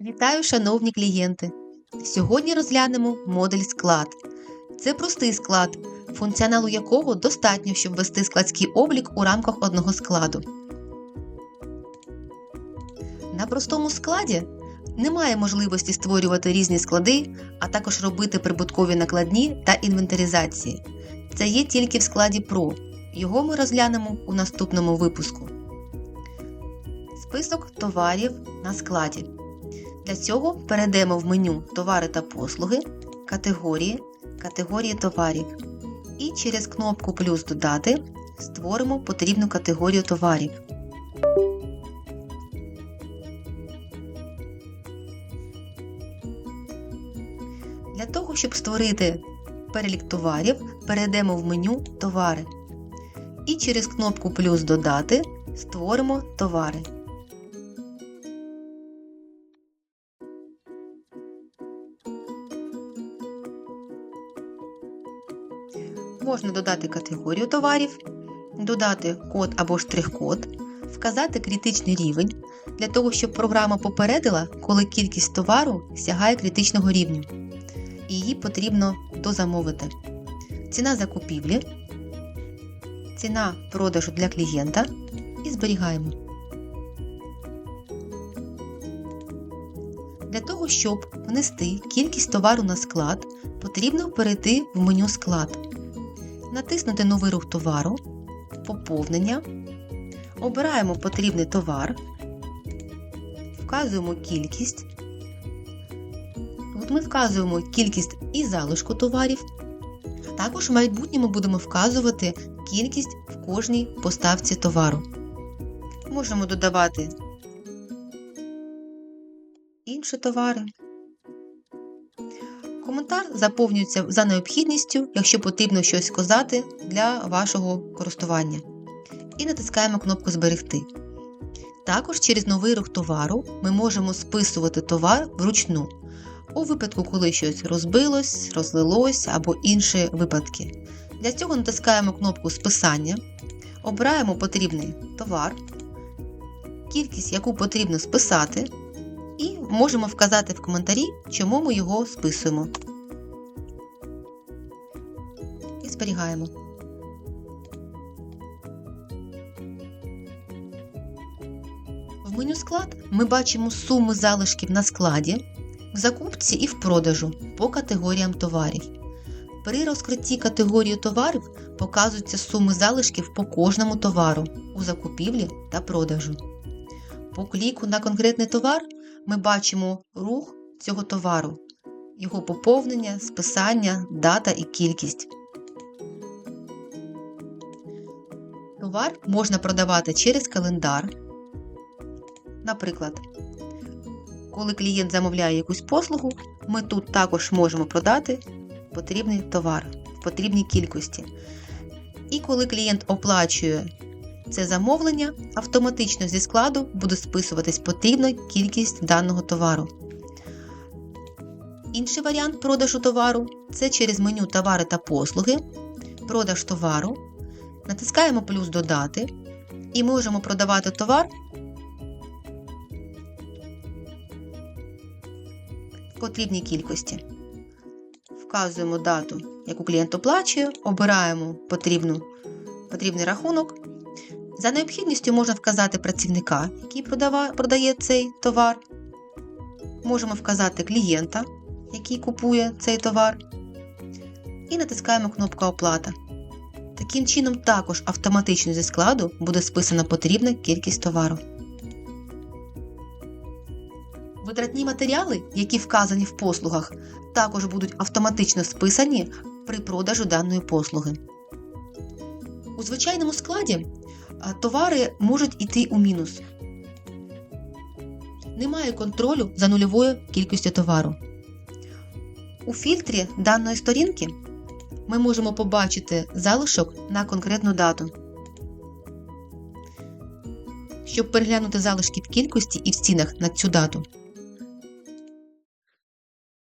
Вітаю, шановні клієнти! Сьогодні розглянемо модуль склад. Це простий склад, функціоналу якого достатньо, щоб вести складський облік у рамках одного складу. На простому складі немає можливості створювати різні склади, а також робити прибуткові накладні та інвентаризації. Це є тільки в складі PRO. Його ми розглянемо у наступному випуску. Список товарів на складі. Для цього перейдемо в меню Товари та послуги, категорії, категорії товарів. І через кнопку Плюс Додати створимо потрібну категорію товарів. Для того, щоб створити перелік товарів, перейдемо в меню Товари. І через кнопку Плюс Додати створимо товари. Можна додати категорію товарів, додати код або штрих-код, вказати критичний рівень для того, щоб програма попередила, коли кількість товару сягає критичного рівню. І її потрібно дозамовити. Ціна закупівлі, ціна продажу для клієнта і зберігаємо. Для того, щоб внести кількість товару на склад, потрібно перейти в меню Склад натиснути новий рух товару, поповнення, обираємо потрібний товар, вказуємо кількість. От ми вказуємо кількість і залишку товарів. Також в майбутньому будемо вказувати кількість в кожній поставці товару. Можемо додавати інші товари. Коментар заповнюється за необхідністю, якщо потрібно щось сказати для вашого користування. І натискаємо кнопку Зберегти. Також через новий рух товару ми можемо списувати товар вручну, у випадку, коли щось розбилось, розлилось або інші випадки. Для цього натискаємо кнопку Списання, обираємо потрібний товар, кількість, яку потрібно списати. І можемо вказати в коментарі, чому ми його списуємо. І зберігаємо. В меню склад ми бачимо суми залишків на складі, в закупці і в продажу по категоріям товарів. При розкритті категорії товарів показуються суми залишків по кожному товару у закупівлі та продажу. По кліку на конкретний товар ми бачимо рух цього товару, його поповнення, списання, дата і кількість. Товар можна продавати через календар. Наприклад, коли клієнт замовляє якусь послугу, ми тут також можемо продати потрібний товар в потрібній кількості. І коли клієнт оплачує це замовлення, автоматично зі складу буде списуватись потрібна кількість даного товару. Інший варіант продажу товару це через меню Товари та послуги, продаж товару. Натискаємо плюс Додати і можемо продавати товар в потрібній кількості. Вказуємо дату, яку клієнт оплачує, обираємо потрібну, потрібний рахунок. За необхідністю можна вказати працівника, який продає цей товар. Можемо вказати клієнта, який купує цей товар. І натискаємо кнопку Оплата. Таким чином, також автоматично зі складу буде списана потрібна кількість товару. Витратні матеріали, які вказані в послугах, також будуть автоматично списані при продажу даної послуги. У звичайному складі товари можуть йти у мінус. Немає контролю за нульовою кількістю товару. У фільтрі даної сторінки ми можемо побачити залишок на конкретну дату. Щоб переглянути залишки в кількості і в стінах на цю дату,